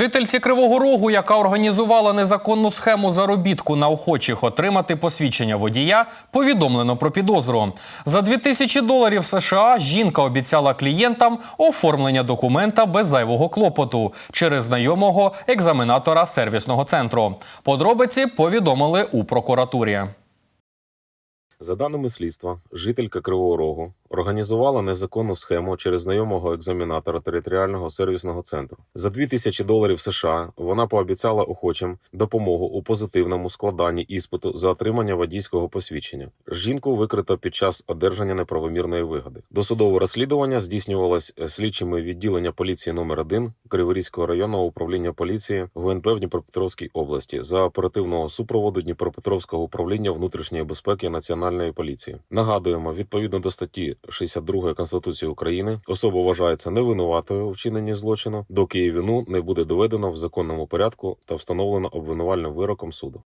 Жительці Кривого Рогу, яка організувала незаконну схему заробітку на охочих отримати посвідчення водія, повідомлено про підозру. За 2000 доларів США жінка обіцяла клієнтам оформлення документа без зайвого клопоту через знайомого екзаменатора сервісного центру. Подробиці повідомили у прокуратурі. За даними слідства, жителька Кривого Рогу організувала незаконну схему через знайомого екзаменатора територіального сервісного центру. За 2000 доларів США вона пообіцяла охочим допомогу у позитивному складанні іспиту за отримання водійського посвідчення. Жінку викрито під час одержання неправомірної вигоди. Досудове розслідування здійснювалось е, слідчими відділення поліції номер 1 Криворізького районного управління поліції ГУНП в Дніпропетровській області за оперативного супроводу Дніпропетровського управління внутрішньої безпеки Національної поліції. Нагадуємо, відповідно до статті 62 Конституції України, особа вважається невинуватою у вчиненні злочину, доки її вину не буде доведено в законному порядку та встановлено обвинувальним вироком суду.